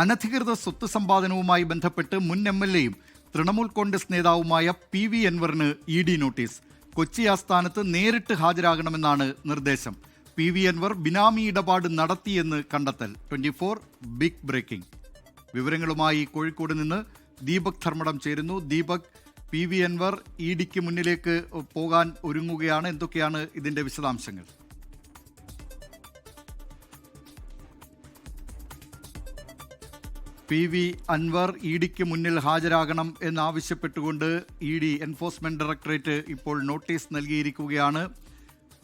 അനധികൃത സ്വത്ത് സമ്പാദനവുമായി ബന്ധപ്പെട്ട് മുൻ എം എൽ എയും തൃണമൂൽ കോൺഗ്രസ് നേതാവുമായ പി വി അൻവറിന് ഇ ഡി നോട്ടീസ്. കൊച്ചി ആസ്ഥാനത്ത് നേരിട്ട് ഹാജരാകണമെന്നാണ് നിർദ്ദേശം. പി വി അൻവർ ബിനാമി ഇടപാട് നടത്തിയെന്ന് കണ്ടെത്തൽ. Twenty four big breaking. വിവരങ്ങളുമായി കോഴിക്കോട് നിന്ന് ദീപക് ധർമ്മടം ചേരുന്നു. Deepak P V Anvar E ഡിക്ക് മുന്നിലേക്ക് പോകാൻ ഒരുങ്ങുകയാണ്. എന്തൊക്കെയാണ് ഇതിന്റെ വിശദാംശങ്ങൾ? പി വി അൻവർ ഇ ഡിക്ക് മുന്നിൽ ഹാജരാകണം എന്നാവശ്യപ്പെട്ടുകൊണ്ട് ഇ ഡി എൻഫോഴ്സ്മെന്റ് ഡയറക്ടറേറ്റ് ഇപ്പോൾ നോട്ടീസ് നൽകിയിരിക്കുകയാണ്.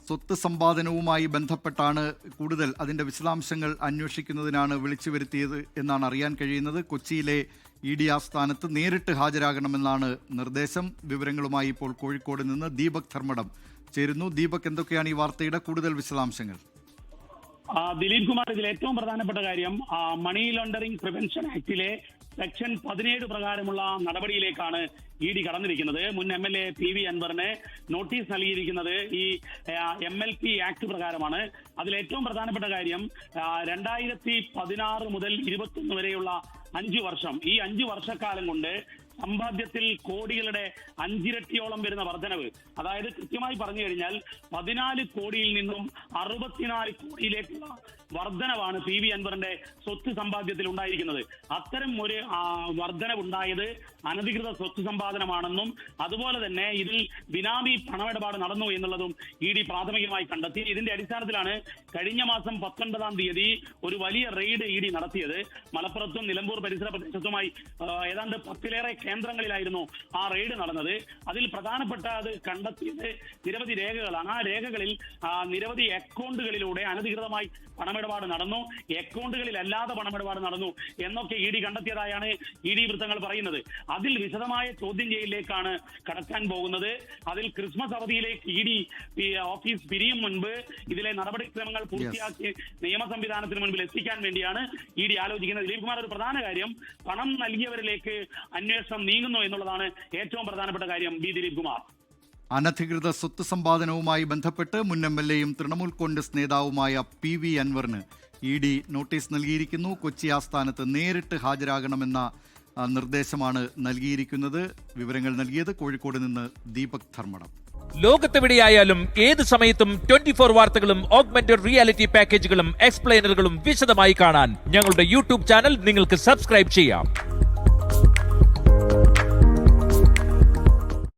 സ്വത്ത് സമ്പാദനവുമായി ബന്ധപ്പെട്ടാണ് കൂടുതൽ അതിന്റെ വിശദാംശങ്ങൾ അന്വേഷിക്കുന്നതിനാണ് വിളിച്ചു വരുത്തിയത് എന്നാണ് അറിയാൻ കഴിയുന്നത്. കൊച്ചിയിലെ ഇ ഡി ആസ്ഥാനത്ത് നേരിട്ട് ഹാജരാകണമെന്നാണ് നിർദ്ദേശം. വിവരങ്ങളുമായി ഇപ്പോൾ കോഴിക്കോട് നിന്ന് ദീപക് ധർമ്മടം ചേരുന്നു. ദീപക് എന്തൊക്കെയാണ് ഈ വാർത്തയുടെ കൂടുതൽ വിശദാംശങ്ങൾ? ദിലീപ് കുമാർ ഇതിൽ ഏറ്റവും പ്രധാനപ്പെട്ട കാര്യം മണി ലോണ്ടറിംഗ് പ്രിവെൻഷൻ ആക്ടിലെ സെക്ഷൻ പതിനേഴ് പ്രകാരമുള്ള നടപടിയിലേക്കാണ് ഇ ഡി കടന്നിരിക്കുന്നത്. മുൻ M L A P V അൻവറിന് നോട്ടീസ് നൽകിയിരിക്കുന്നത് ഈ എം എൽ പി ആക്ട് പ്രകാരമാണ്. അതിൽ ഏറ്റവും പ്രധാനപ്പെട്ട കാര്യം രണ്ടായിരത്തി പതിനാറ് മുതൽ ഇരുപത്തൊന്ന് വരെയുള്ള അഞ്ചു വർഷം ഈ അഞ്ചു വർഷക്കാലം കൊണ്ട് സമ്പാദ്യത്തിൽ കോടികളുടെ അഞ്ചിരട്ടിയോളം വരുന്ന വർധനവ്. അതായത് കൃത്യമായി പറഞ്ഞു കഴിഞ്ഞാൽ പതിനാല് കോടിയിൽ നിന്നും അറുപത്തിനാല് കോടിയിലേക്കുള്ള വർധനവാണ് പി വി അൻവറിന്റെ സ്വത്ത് സമ്പാദ്യത്തിൽ ഉണ്ടായിരിക്കുന്നത്. അത്തരം ഒരു വർധനവ് വർധനവുണ്ടായത് അനധികൃത സ്വത്ത് സമ്പാദനമാണെന്നും അതുപോലെ തന്നെ ഇതിൽ ബിനാമി പണമിടപാട് നടന്നു എന്നുള്ളതും ഇ ഡി പ്രാഥമികമായി കണ്ടെത്തി. ഇതിന്റെ അടിസ്ഥാനത്തിലാണ് കഴിഞ്ഞ മാസം പത്തൊൻപതാം തീയതി ഒരു വലിയ റെയ്ഡ് ഇ ഡി നടത്തിയത്. മലപ്പുറത്തും നിലമ്പൂർ പരിസര പ്രദേശത്തുമായി ഏതാണ്ട് പത്തിലേറെ കേന്ദ്രങ്ങളിലായിരുന്നു ആ റെയ്ഡ് നടന്നത്. അതിൽ പ്രധാനപ്പെട്ട അത് കണ്ടെത്തിയത് നിരവധി രേഖകളാണ്. ആ രേഖകളിൽ നിരവധി അക്കൗണ്ടുകളിലൂടെ അനധികൃതമായി പണമിടപാട് നടന്നു. അക്കൗണ്ടുകളിൽ അല്ലാതെ പണമിടപാട് നടന്നു എന്നൊക്കെ ഇ ഡി കണ്ടെത്തിയതായാണ് ഇ ഡി വൃത്തങ്ങൾ പറയുന്നത്. അതിൽ വിശദമായ ചോദ്യം ചെയ്യലിലേക്കാണ് കടക്കാൻ പോകുന്നത്. അതിൽ ക്രിസ്മസ് അവധിയിലേക്ക് ഇ ഡി ഓഫീസ് പിരിയും മുൻപ് ഇതിലെ നടപടിക്രമങ്ങൾ പൂർത്തിയാക്കി നിയമ സംവിധാനത്തിന് മുൻപിൽ എത്തിക്കാൻ വേണ്ടിയാണ് ഇ ഡി ആലോചിക്കുന്നത്. ദിലീപ് കുമാർ ഒരു പ്രധാന കാര്യം പണം നൽകിയവരിലേക്ക് അന്വേഷണം നീങ്ങുന്നു എന്നുള്ളതാണ് ഏറ്റവും പ്രധാനപ്പെട്ട കാര്യം. ബി. ദിലീപ് കുമാർ. അനധികൃത സ്വത്ത് സമ്പാദനവുമായി ബന്ധപ്പെട്ട് മുൻ എം എൽ എയും തൃണമൂൽ കോൺഗ്രസ് നേതാവുമായ പി വി അൻവറിന് ഇ ഡി നോട്ടീസ് നൽകിയിരിക്കുന്നു. കൊച്ചി ആസ്ഥാനത്ത് നേരിട്ട് ഹാജരാകണമെന്ന നിർദ്ദേശമാണ് നൽകിയിരിക്കുന്നത്. വിവരങ്ങൾ നൽകിയത് കോഴിക്കോട് നിന്ന് ദീപക് ധർമ്മടം. ലോകത്തെവിടെയായാലും ഏത് സമയത്തും ട്വന്റി ഫോർ വാർത്തകളും ഓഗ്മെന്റഡ് റിയാലിറ്റി പാക്കേജുകളും എക്സ്പ്ലെയിനറുകളും വിശദമായി കാണാൻ ഞങ്ങളുടെ യൂട്യൂബ് ചാനൽ നിങ്ങൾക്ക് സബ്സ്ക്രൈബ് ചെയ്യാം.